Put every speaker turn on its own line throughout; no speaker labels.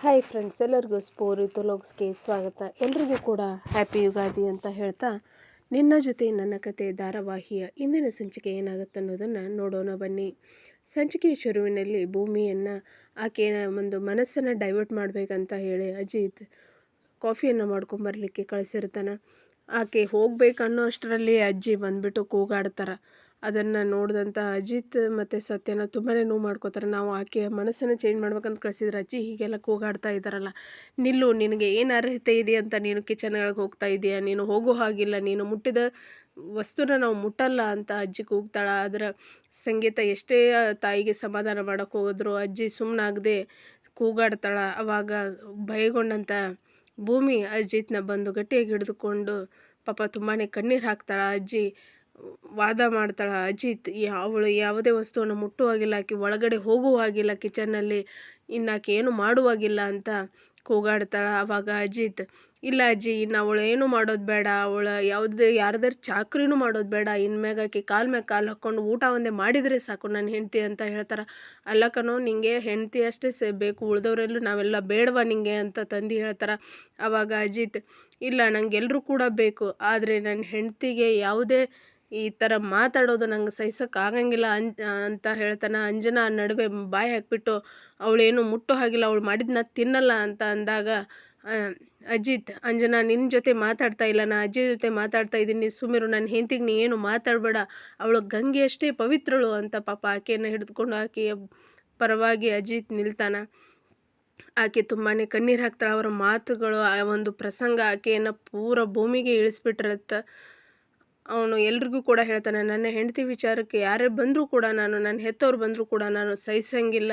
Hi friends ಎಲ್ಲರಿಗೂ ಸ್ಪೋರಿ ತೊಲೋಗ್ಸ್ಗೆ ಸ್ವಾಗತ. ಎಲ್ರಿಗೂ ಕೂಡ ಹ್ಯಾಪಿ ಯುಗಾದಿ ಅಂತ ಹೇಳ್ತಾ, ನಿನ್ನ ಜೊತೆ ನನ್ನ ಕತೆ ಧಾರಾವಾಹಿಯ ಇಂದಿನ ಸಂಚಿಕೆ ಏನಾಗುತ್ತೆ ಅನ್ನೋದನ್ನು ನೋಡೋಣ ಬನ್ನಿ. ಸಂಚಿಕೆಯ ಶುರುವಿನಲ್ಲಿ ಭೂಮಿಯನ್ನು ಆಕೆಯ ಒಂದು ಮನಸ್ಸನ್ನು ಡೈವರ್ಟ್ ಮಾಡಬೇಕಂತ ಹೇಳಿ ಅಜಿತ್ ಕಾಫಿಯನ್ನು ಮಾಡ್ಕೊಂಬರ್ಲಿಕ್ಕೆ ಕಳಿಸಿರ್ತಾನೆ. ಆಕೆ ಹೋಗಬೇಕನ್ನೋ ಅಷ್ಟರಲ್ಲಿ ಅಜ್ಜಿ ಬಂದುಬಿಟ್ಟು ಕೂಗಾಡ್ತಾರೆ. ಅದನ್ನು ನೋಡಿದಂಥ ಅಜಿತ್ ಮತ್ತು ಸತ್ಯನ ತುಂಬಾ ನೋವು ಮಾಡ್ಕೋತಾರೆ. ನಾವು ಆಕೆಯ ಮನಸ್ಸನ್ನು ಚೇಂಜ್ ಮಾಡ್ಬೇಕಂತ ಕಳಿಸಿದ್ರೆ ಅಜ್ಜಿ ಹೀಗೆಲ್ಲ ಕೂಗಾಡ್ತಾ ಇದ್ದಾರಲ್ಲ. ನಿಲ್ಲು, ನಿನಗೆ ಏನು ಅರ್ಹತೆ ಇದೆ ಅಂತ ನೀನು ಕಿಚನ್ಗಳಿಗೆ ಹೋಗ್ತಾ ಇದೆಯಾ? ನೀನು ಹೋಗೋ ಹಾಗಿಲ್ಲ. ನೀನು ಮುಟ್ಟಿದ ವಸ್ತುನ ನಾವು ಮುಟ್ಟಲ್ಲ ಅಂತ ಅಜ್ಜಿ ಕೂಗ್ತಾಳೆ. ಆದ್ರೆ ಸಂಗೀತ ಎಷ್ಟೇ ತಾಯಿಗೆ ಸಮಾಧಾನ ಮಾಡೋಕ್ಕೆ ಹೋಗಿದ್ರು ಅಜ್ಜಿ ಸುಮ್ಮನಾಗದೆ ಕೂಗಾಡ್ತಾಳೆ. ಅವಾಗ ಭಯಗೊಂಡಂಥ ಭೂಮಿ ಅಜಿತ್ನ ಬಂದು ಗಟ್ಟಿಯಾಗಿ ಹಿಡಿದುಕೊಂಡು ಪಾಪ ತುಂಬಾ ಕಣ್ಣೀರು ಹಾಕ್ತಾಳೆ ಅಜ್ಜಿ. ವಾದ ಮಾಡ್ತಾಳೆ, ಅಜಿತ್ ಅವಳು ಯಾವುದೇ ವಸ್ತುವನ್ನು ಮುಟ್ಟುವಾಗಿಲ್ಲ ಆಕೆ ಒಳಗಡೆ ಹೋಗುವಾಗಿಲ್ಲ ಕಿಚನ್ನಲ್ಲಿ ಇನ್ನು ಆಕೆ ಏನು ಮಾಡುವಾಗಿಲ್ಲ ಅಂತ ಕೂಗಾಡ್ತಾಳೆ ಆವಾಗ ಅಜಿತ್. ಇಲ್ಲ ಅಜ್ಜಿ, ಇನ್ನು ಅವಳು ಏನು ಮಾಡೋದು ಬೇಡ, ಅವಳು ಯಾವುದೇ, ಯಾರ್ದಾರು ಚಾಕ್ರಿನೂ ಮಾಡೋದು ಬೇಡ, ಇನ್ಮ್ಯಾಗ ಆಕೆ ಕಾಲ ಮ್ಯಾಗ ಕಾಲು ಹಾಕ್ಕೊಂಡು ಊಟ ಒಂದೇ ಮಾಡಿದರೆ ಸಾಕು, ನನ್ನ ಹೆಂಡತಿ ಅಂತ ಹೇಳ್ತಾರೆ ಅಲ್ಲ ಕಣೋ, ನಿಂಗೆ ಹೆಂಡತಿ ಅಷ್ಟೇ ಸೇ, ಬೇಕು, ಉಳ್ದವರೆಲ್ಲೂ ನಾವೆಲ್ಲ ಬೇಡವಾ ನಿಂಗೆ ಅಂತ ತಂದು ಹೇಳ್ತಾರೆ ಆವಾಗ ಅಜಿತ್. ಇಲ್ಲ ನಂಗೆ ಎಲ್ಲರೂ ಕೂಡ ಬೇಕು, ಆದರೆ ನನ್ನ ಹೆಂಡತಿಗೆ ಯಾವುದೇ ಈ ಥರ ಮಾತಾಡೋದು ನಂಗೆ ಸಹಿಸೋಕ್ಕಾಗಂಗಿಲ್ಲ ಅನ್ ಅಂತ ಹೇಳ್ತಾನೆ. ಅಂಜನಾ ನಡುವೆ ಬಾಯಿ ಹಾಕಿಬಿಟ್ಟು, ಅವಳೇನು ಮುಟ್ಟೋ ಹಾಗಿಲ್ಲ, ಅವಳು ಮಾಡಿದ್ನ ತಿನ್ನಲ್ಲ ಅಂತ ಅಂದಾಗ ಅಜಿತ್, ಅಂಜನಾ ನಿನ್ನ ಜೊತೆ ಮಾತಾಡ್ತಾ ಇಲ್ಲ. ನಾ ಅಜ್ಜಿ ಜೊತೆ ಮಾತಾಡ್ತಾ ಇದ್ದೀನಿ. ಸುಮಿರು ನನ್ನ ಹೆಂತಿಗೆ ನೀ ಏನು ಮಾತಾಡಬೇಡ. ಅವಳು ಗಂಗೆ ಅಷ್ಟೇ ಪವಿತ್ರಳು ಅಂತ ಪಾಪ ಆಕೆಯನ್ನು ಹಿಡಿದುಕೊಂಡು ಆಕೆಯ ಪರವಾಗಿ ಅಜಿತ್ ನಿಲ್ತಾನೆ. ಆಕೆ ತುಂಬಾ ಕಣ್ಣೀರು ಹಾಕ್ತಾಳೆ. ಅವರ ಮಾತುಗಳು, ಆ ಒಂದು ಪ್ರಸಂಗ ಆಕೆಯನ್ನು ಪೂರ ಭೂಮಿಗೆ ಇಳಿಸ್ಬಿಟ್ಟಿರುತ್ತೆ. ಅವನು ಎಲ್ರಿಗೂ ಕೂಡ ಹೇಳ್ತಾನೆ, ನನ್ನ ಹೆಂಡತಿ ವಿಚಾರಕ್ಕೆ ಯಾರೇ ಬಂದರೂ ಕೂಡ ನಾನು, ನನ್ನ ಹೆತ್ತವ್ರು ಬಂದರೂ ಕೂಡ ನಾನು ಸಹಿಸಂಗಿಲ್ಲ.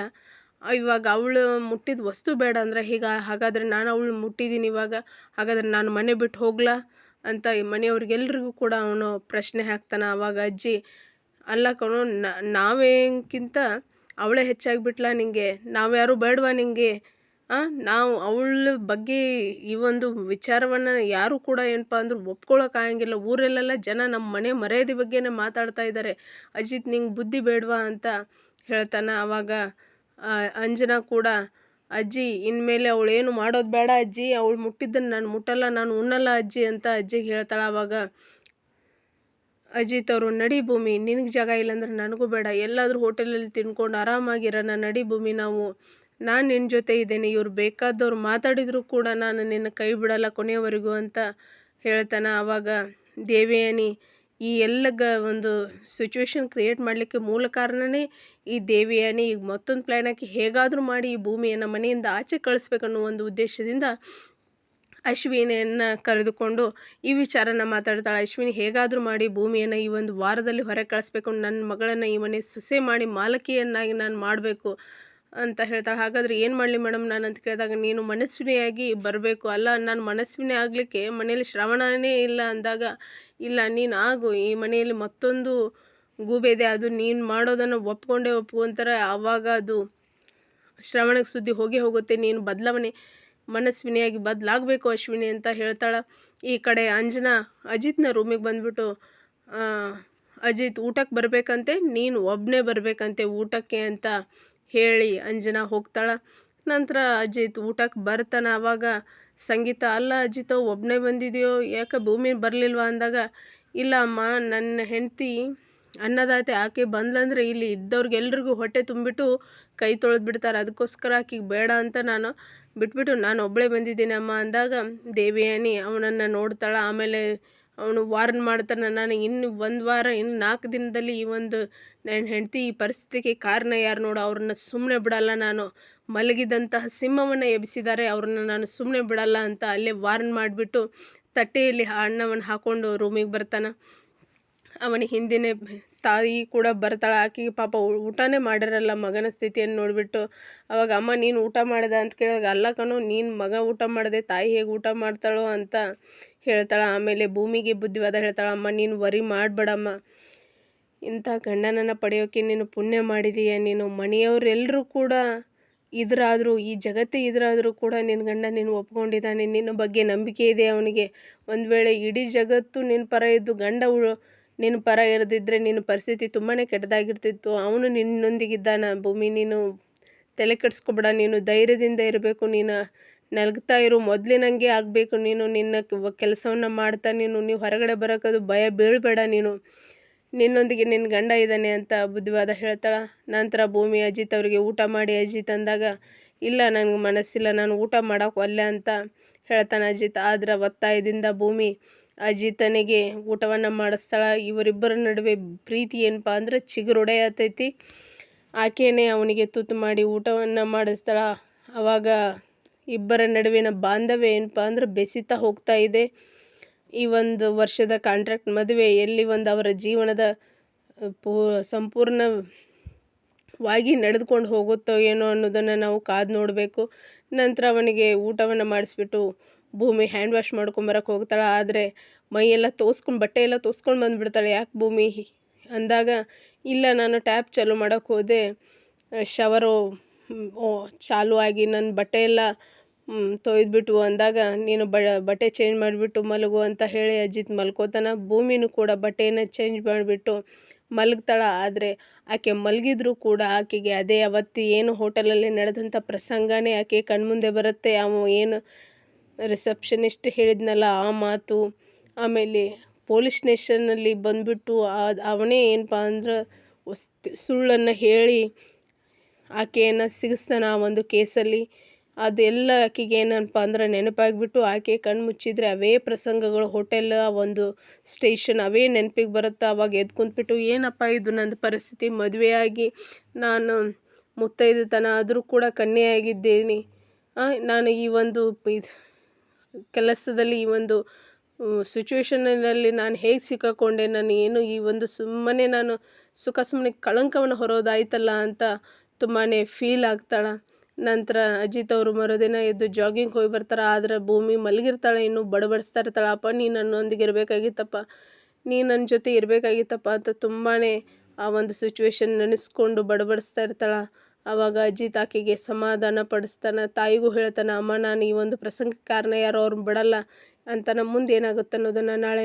ಇವಾಗ ಅವಳು ಮುಟ್ಟಿದ ವಸ್ತು ಬೇಡ ಅಂದರೆ ಈಗ ಹಾಗಾದರೆ ನಾನು ಅವಳು ಮುಟ್ಟಿದ್ದೀನಿ ಇವಾಗ, ಹಾಗಾದರೆ ನಾನು ಮನೆ ಬಿಟ್ಟು ಹೋಗ್ಲಾ? ಅಂತ ಈ ಮನೆಯವ್ರಿಗೆಲ್ರಿಗೂ ಕೂಡ ಅವನು ಪ್ರಶ್ನೆ ಹಾಕ್ತಾನೆ. ಅವಾಗ ಅಜ್ಜಿ, ಅಲ್ಲ ಕಣೋ ನಾವೇಕ್ಕಿಂತ ಅವಳೇ ಹೆಚ್ಚಾಗಿಬಿಟ್ಲಾ ನಿನಗೆ ನಾವ್ಯಾರು ಬೇಡವಾ ನಿಂಗೆ? ನಾವು ಅವಳ ಬಗ್ಗೆ ಈ ಒಂದು ವಿಚಾರವನ್ನು ಯಾರೂ ಕೂಡ ಏನಪ್ಪ ಅಂದ್ರೆ ಒಪ್ಕೊಳ್ಳೋಕ್ಕಾಗಂಗಿಲ್ಲ ಊರಲ್ಲೆಲ್ಲ ಜನ ನಮ್ಮ ಮನೆ ಮರ್ಯಾದೆ ಬಗ್ಗೆನೇ ಮಾತಾಡ್ತಾ ಇದ್ದಾರೆ ಅಜಿತ್ ನಿಂಗೆ ಬುದ್ಧಿ ಬೇಡವಾ ಅಂತ ಹೇಳ್ತಾನೆ. ಆವಾಗ ಅಂಜನಾ ಕೂಡ, ಅಜ್ಜಿ, ಇನ್ಮೇಲೆ ಅವಳು ಏನು ಮಾಡೋದು ಬೇಡ ಅಜ್ಜಿ. ಅವಳು ಮುಟ್ಟಿದ್ದನ್ನು ನಾನು ಮುಟ್ಟಲ್ಲ, ನಾನು ಉಣ್ಣಲ್ಲ ಅಜ್ಜಿ ಅಂತ ಅಜ್ಜಿಗೆ ಹೇಳ್ತಾಳೆ. ಆವಾಗ ಅಜಿತ್ ಅವರು, ನಡಿ ಭೂಮಿ. ನಿನಗೆ ಜಾಗ ಇಲ್ಲಾಂದ್ರೆ ನನಗೂ ಬೇಡ. ಎಲ್ಲಾದರೂ ಹೋಟೆಲಲ್ಲಿ ತಿನ್ಕೊಂಡು ಆರಾಮಾಗಿರೋಣ. ನಡಿ ಭೂಮಿ. ನಾವು ನಾನು ನಿನ್ನ ಜೊತೆ ಇದ್ದೇನೆ, ಇವ್ರು ಬೇಕಾದವ್ರು ಮಾತಾಡಿದರೂ ಕೂಡ ನಾನು ನಿನ್ನ ಕೈ ಬಿಡಲ್ಲ ಕೊನೆಯವರೆಗೂ ಅಂತ ಹೇಳ್ತಾನೆ. ಆವಾಗ ದೇವಯಾನಿ ಈ ಎಲ್ಲಗ ಒಂದು ಸಿಚುವೇಶನ್ ಕ್ರಿಯೇಟ್ ಮಾಡಲಿಕ್ಕೆ ಮೂಲ ಕಾರಣನೇ ಈ ದೇವಿಯಾನಿ. ಈಗ ಮತ್ತೊಂದು ಪ್ಲ್ಯಾನ್ ಹಾಕಿ ಹೇಗಾದರೂ ಮಾಡಿ ಈ ಭೂಮಿಯನ್ನು ಮನೆಯಿಂದ ಆಚೆ ಕಳಿಸ್ಬೇಕನ್ನೋ ಒಂದು ಉದ್ದೇಶದಿಂದ ಅಶ್ವಿನಿಯನ್ನು ಕರೆದುಕೊಂಡು ಈ ವಿಚಾರನ ಮಾತಾಡ್ತಾಳೆ. ಅಶ್ವಿನಿ, ಹೇಗಾದರೂ ಮಾಡಿ ಭೂಮಿಯನ್ನು ಈ ಒಂದು ವಾರದಲ್ಲಿ ಹೊರಗೆ ಕಳಿಸ್ಬೇಕು. ನನ್ನ ಮಗಳನ್ನು ಈ ಮನೆ ಸೊಸೆ ಮಾಡಿ ಮಾಲಕಿಯನ್ನಾಗಿ ನಾನು ಮಾಡಬೇಕು. ಅಂತ ಹೇಳ್ತಾಳೆ. ಹಾಗಾದರೆ ಏನು ಮಾಡಲಿ ಮೇಡಮ್ ನಾನು ಅಂತ ಕೇಳಿದಾಗ, ನೀನು ಮನಸ್ವಿನಿಯಾಗಿ ಬರಬೇಕು. ಅಲ್ಲ, ನಾನು ಮನಸ್ವಿನಿ ಆಗಲಿಕ್ಕೆ ಮನೆಯಲ್ಲಿ ಶ್ರವಣನೇ ಇಲ್ಲ ಅಂದಾಗ, ಇಲ್ಲ, ನೀನು ಆಗು, ಈ ಮನೆಯಲ್ಲಿ ಮತ್ತೊಂದು ಗೂಬೆ ಇದೆ, ಅದು ನೀನು ಮಾಡೋದನ್ನು ಒಪ್ಕೊಂಡೇ ಒಪ್ಕೊಂತಾರೆ ಆವಾಗ ಅದು ಶ್ರವಣಕ್ಕೆ ಸುದ್ದಿ ಹೋಗಿ ಹೋಗುತ್ತೆ. ನೀನು ಬದಲಾವಣೆ ಮನಸ್ವಿನಿಯಾಗಿ ಬದಲಾಗಬೇಕು ಅಶ್ವಿನಿ ಅಂತ ಹೇಳ್ತಾಳೆ. ಈ ಕಡೆ ಅಂಜನಾ ಅಜಿತ್ನ ರೂಮಿಗೆ ಬಂದ್ಬಿಟ್ಟು ಅಜಿತ್ ಊಟಕ್ಕೆ ಬರಬೇಕಂತೆ, ನೀನು ಒಬ್ಬನೇ ಬರಬೇಕಂತೆ ಊಟಕ್ಕೆ ಅಂತ ಹೇಳಿ ಅಂಜನಾ ಹೋಗ್ತಾಳೆ. ನಂತರ ಅಜಿತ್ ಊಟಕ್ಕೆ ಬರ್ತಾನೆ. ಆವಾಗ ಸಂಗೀತ, ಅಲ್ಲ ಅಜಿತ ಒಬ್ಬನೇ ಬಂದಿದೆಯೋ? ಯಾಕೆ ಭೂಮಿ ಬರಲಿಲ್ವಾ? ಅಂದಾಗ, ಇಲ್ಲ ಅಮ್ಮ, ನನ್ನ ಹೆಂಡತಿ ಅನ್ನದಾತೆ ಆಕೆ ಬಂದ್ಲಂದ್ರೆ ಇಲ್ಲಿ ಇದ್ದವ್ರಿಗೆಲ್ರಿಗೂ ಹೊಟ್ಟೆ ತುಂಬಿಟ್ಟು ಕೈ ತೊಳೆದು ಬಿಡ್ತಾರೆ ಅದಕ್ಕೋಸ್ಕರ ಆಕೆಗೆ ಬೇಡ ಅಂತ ನಾನು ಬಿಟ್ಬಿಟ್ಟು ನಾನು ಒಬ್ಬಳೇ ಬಂದಿದ್ದೀನಿ ಅಮ್ಮ ಅಂದಾಗ, ದೇವಿಯಾನಿ, ಅವನನ್ನು ನೋಡ್ತಾಳೆ. ಆಮೇಲೆ ಅವನು ವಾರ್ನ್ ಮಾಡ್ತಾನೆ, ನಾನು ಇನ್ನು ಒಂದು ವಾರ, ಇನ್ನು ನಾಲ್ಕು ದಿನದಲ್ಲಿ ಈ ಒಂದು ನನ್ನ ಹೆಂಡತಿ ಈ ಪರಿಸ್ಥಿತಿಗೆ ಕಾರಣ ಯಾರು ನೋಡು, ಅವ್ರನ್ನ ಸುಮ್ಮನೆ ಬಿಡಲ್ಲ ನಾನು. ಮಲಗಿದಂತಹ ಸಿಂಹವನ್ನು ಎಬ್ಬಿಸಿದ್ದಾರೆ, ಅವ್ರನ್ನ ನಾನು ಸುಮ್ಮನೆ ಬಿಡಲ್ಲ ಅಂತ ಅಲ್ಲೇ ವಾರ್ನ್ ಮಾಡಿಬಿಟ್ಟು ತಟ್ಟೆಯಲ್ಲಿ ಅನ್ನವನ್ನು ಹಾಕ್ಕೊಂಡು ರೂಮಿಗೆ ಬರ್ತಾನೆ. ಅವನ ಹಿಂದಿನೇ ತಾಯಿ ಕೂಡ ಬರ್ತಾಳೆ. ಆಕೆಗೆ ಪಾಪ ಊಟನೇ ಮಾಡಿರಲ್ಲ ಮಗನ ಸ್ಥಿತಿಯನ್ನು ನೋಡಿಬಿಟ್ಟು. ಅವಾಗ ಅಮ್ಮ, ನೀನು ಊಟ ಮಾಡಿದೆ? ಅಂತ ಕೇಳಿದಾಗ, ಅಲ್ಲ ಕಣೋ, ನೀನು ಮಗ ಊಟ ಮಾಡಿದೆ, ತಾಯಿ ಹೇಗೆ ಊಟ ಮಾಡ್ತಾಳೋ ಅಂತ ಹೇಳ್ತಾಳೆ. ಆಮೇಲೆ ಭೂಮಿಗೆ ಬುದ್ಧಿವಾದ ಹೇಳ್ತಾಳೆ, ಅಮ್ಮ, ನೀನು ವರಿ ಮಾಡಬೇಡಮ್ಮ. ಇಂಥ ಗಂಡನನ್ನು ಪಡೆಯೋಕ್ಕೆ ನೀನು ಪುಣ್ಯ ಮಾಡಿದೀಯ. ನೀನು ಮನೆಯವರೆಲ್ಲರೂ ಕೂಡ ಇದ್ರಾದರೂ, ಈ ಜಗತ್ತೇ ಇದ್ರಾದರೂ ಕೂಡ ನಿನ್ನ ಗಂಡ ನೀನು ಒಪ್ಕೊಂಡಿದ್ದಾನೆ. ನಿನ್ನ ಬಗ್ಗೆ ನಂಬಿಕೆ ಇದೆ ಅವನಿಗೆ. ಒಂದು ವೇಳೆ ಇಡೀ ಜಗತ್ತು ನಿನ್ನ ಪರ ಇದ್ದು ಗಂಡ ಉಳು ನಿನ್ನ ಪರ ಇರದಿದ್ದರೆ ನಿನ್ನ ಪರಿಸ್ಥಿತಿ ತುಂಬಾ ಕೆಟ್ಟದಾಗಿರ್ತಿತ್ತು. ಅವನು ನಿನ್ನೊಂದಿಗಿದ್ದಾನ. ಭೂಮಿ, ನೀನು ತಲೆ ಕೆಡಿಸ್ಕೊಬೇಡ. ನೀನು ಧೈರ್ಯದಿಂದ ಇರಬೇಕು. ನೀನು ನಲ್ಗ್ತಾ ಇರು. ಮೊದಲಿನಂಗೆ ಆಗಬೇಕು. ನೀನು ನಿನ್ನ ಕೆಲಸವನ್ನು ಮಾಡ್ತಾ ನೀನು ನೀವು ಹೊರಗಡೆ ಬರೋಕ್ಕದು ಭಯ ಬೀಳಬೇಡ ನೀನು. ನಿನ್ನೊಂದಿಗೆ ನಿನ್ನ ಗಂಡ ಇದ್ದಾನೆ ಅಂತ ಬುದ್ಧಿವಾದ ಹೇಳ್ತಾಳೆ. ನಂತರ ಭೂಮಿ ಅಜಿತ್ ಅವರಿಗೆ ಊಟ ಮಾಡಿ ಅಜಿತ್ ಅಂದಾಗ, ಇಲ್ಲ, ನನಗೆ ಮನಸ್ಸಿಲ್ಲ. ನಾನು ಊಟ ಮಾಡೋಕೆ ಒಲ್ಲೆ ಅಂತ ಹೇಳ್ತಾನೆ ಅಜಿತ್. ಆದ್ರೆ ಒತ್ತಾಯದಿಂದ ಭೂಮಿ ಅಜಿತನಿಗೆ ಊಟವನ್ನು ಮಾಡಿಸ್ತಾಳೆ ಇವರಿಬ್ಬರ ನಡುವೆ ಪ್ರೀತಿ ಏನಪ್ಪ ಅಂದ್ರೆ ಚಿಗುರೊಡೆಯತೈತಿ ಆಕೆಯೇ ಅವನಿಗೆ ತುತ್ತು ಮಾಡಿ ಊಟವನ್ನು ಮಾಡಿಸ್ತಾಳ ಆವಾಗ ಇಬ್ಬರ ನಡುವಿನ ಬಾಂಧವ್ಯ ಏನಪ್ಪ ಅಂದ್ರೆ ಬೆಸಿತಾ ಹೋಗ್ತಾ ಇದೆ. ಈ ಒಂದು ವರ್ಷದ ಕಾಂಟ್ರಾಕ್ಟ್ ಮದುವೆ ಎಲ್ಲಿ ಒಂದು ಅವರ ಜೀವನದ ಪೂ, ಸಂಪೂರ್ಣವಾಗಿ ನಡೆದುಕೊಂಡು ಹೋಗುತ್ತೋ ಏನೋ ಅನ್ನೋದನ್ನು ನಾವು ಕಾದು ನೋಡಬೇಕು. ನಂತರ ಅವನಿಗೆ ಊಟವನ್ನು ಮಾಡಿಸ್ಬಿಟ್ಟು ಭೂಮಿ ಹ್ಯಾಂಡ್ ವಾಶ್ ಮಾಡ್ಕೊಂಬರಕ್ಕೆ ಹೋಗ್ತಾಳೆ, ಆದರೆ ಮೈಯೆಲ್ಲ ತೋಸ್ಕೊಂಡು ಬಟ್ಟೆ ಎಲ್ಲ ತೋಸ್ಕೊಂಡು ಬಂದುಬಿಡ್ತಾಳೆ, ಯಾಕೆ ಭೂಮಿ? ಅಂದಾಗ, ಇಲ್ಲ, ನಾನು ಟ್ಯಾಪ್ ಚಾಲು ಮಾಡೋಕ್ಕೆ ಹೋದೆ ಶವರು ಚಾಲು ಆಗಿ ನನ್ನ ಬಟ್ಟೆ ಎಲ್ಲ ತೊಯ್ದುಬಿಟ್ಟು ಅಂದಾಗ, ನೀನು ಬಟ್ಟೆ ಚೇಂಜ್ ಮಾಡಿಬಿಟ್ಟು ಮಲಗು ಅಂತ ಹೇಳಿ ಅಜಿತ್ ಮಲ್ಕೋತಾನ, ಭೂಮಿನೂ ಕೂಡ ಬಟ್ಟೆಯನ್ನು ಚೇಂಜ್ ಮಾಡಿಬಿಟ್ಟು ಮಲಗ್ತಾಳ, ಆದರೆ ಆಕೆ ಮಲಗಿದ್ರೂ ಕೂಡ ಆಕೆಗೆ ಅದೇ ಅವತ್ತು ಏನು ಹೋಟೆಲಲ್ಲಿ ನಡೆದಂಥ ಪ್ರಸಂಗನೇ ಆಕೆ ಕಣ್ಮುಂದೆ ಬರುತ್ತೆ, ಅವು ಏನು ರಿಸೆಪ್ಷನಿಸ್ಟ್ ಹೇಳಿದ್ನಲ್ಲ ಆ ಮಾತು. ಆಮೇಲೆ ಪೊಲೀಸ್ ಸ್ಟೇಷನ್ನಲ್ಲಿ ಬಂದುಬಿಟ್ಟು ಅದು ಅವನೇ ಏನಪ್ಪ ಅಂದ್ರೆ ಸುಳ್ಳನ್ನು ಹೇಳಿ ಆಕೆಯನ್ನು ಸಿಗಿಸ್ತಾನೆ ಆ ಒಂದು ಕೇಸಲ್ಲಿ. ಅದೆಲ್ಲ ಆಕೆಗೆ ಏನಪ್ಪ ಅಂದ್ರೆ ನೆನಪಾಗಿಬಿಟ್ಟು ಆಕೆ ಕಣ್ಣು ಮುಚ್ಚಿದ್ರೆ ಅವೇ ಪ್ರಸಂಗಗಳು ಹೋಟೆಲ್ ಆ ಒಂದು ಸ್ಟೇಷನ್ ಅವೇ ನೆನಪಿಗೆ ಬರುತ್ತೆ ಅವಾಗ ಎದ್ದು ಕುಂತ್ಬಿಟ್ಟು ಏನಪ್ಪ ಇದು ನನ್ನ ಪರಿಸ್ಥಿತಿ? ಮದುವೆಯಾಗಿ ನಾನು ಮುತ್ತೈದತನ ಆದರೂ ಕೂಡ ಕಣ್ಣೇ ಆಗಿದ್ದೇನೆ. ನಾನು ಈ ಒಂದು ಇದು ಕೆಲಸದಲ್ಲಿ ಈ ಒಂದು ಸಿಚುವೇಶನಲ್ಲಿ ನಾನು ಹೇಗೆ ಸಿಕ್ಕಾಕೊಂಡೆ, ನಾನು ಏನು ಈ ಒಂದು ಸುಮ್ಮನೆ ನಾನು ಸುಖ ಸುಮ್ಮನೆ ಕಳಂಕವನ್ನು ಹೊರೋದಾಯ್ತಲ್ಲ ಅಂತ ತುಂಬಾ ಫೀಲ್ ಆಗ್ತಾಳೆ. ನಂತರ ಅಜಿತ್ ಅವರು ಮರುದಿನ ಎದ್ದು ಜಾಗಿಂಗ್ ಹೋಗಿ ಬರ್ತಾರೆ, ಆದರೆ ಭೂಮಿ ಮಲಗಿರ್ತಾಳೆ, ಇನ್ನೂ ಬಡಬಡಿಸ್ತಾ ಇರ್ತಾಳೆ, ಅಪ್ಪ ನೀ ನನ್ನೊಂದಿಗೆ ಇರಬೇಕಾಗಿತ್ತಪ್ಪ ನೀ ನನ್ನ ಜೊತೆ ಇರಬೇಕಾಗಿತ್ತಪ್ಪ ಅಂತ ತುಂಬಾ ಆ ಒಂದು ಸಿಚುವೇಶನ್ ನೆನೆಸ್ಕೊಂಡು ಬಡಬಡಿಸ್ತಾ ಇರ್ತಾಳೆ. ಆವಾಗ ಅಜಿತ್ ಆಕೆಗೆ ಸಮಾಧಾನ ಪಡಿಸ್ತಾನೆ, ತಾಯಿಗೂ ಹೇಳ್ತಾನೆ, ಅಮ್ಮ, ನಾನು ಈ ಒಂದು ಪ್ರಸಂಗಕ್ಕೆ ಕಾರಣ ಯಾರೋ? ಅವ್ರನ್ನ ಬಿಡಲ್ಲ ಅಂತ ನಮ್ಮ ಮುಂದೆ ಏನಾಗುತ್ತೆ ಅನ್ನೋದನ್ನು ನಾಳೆ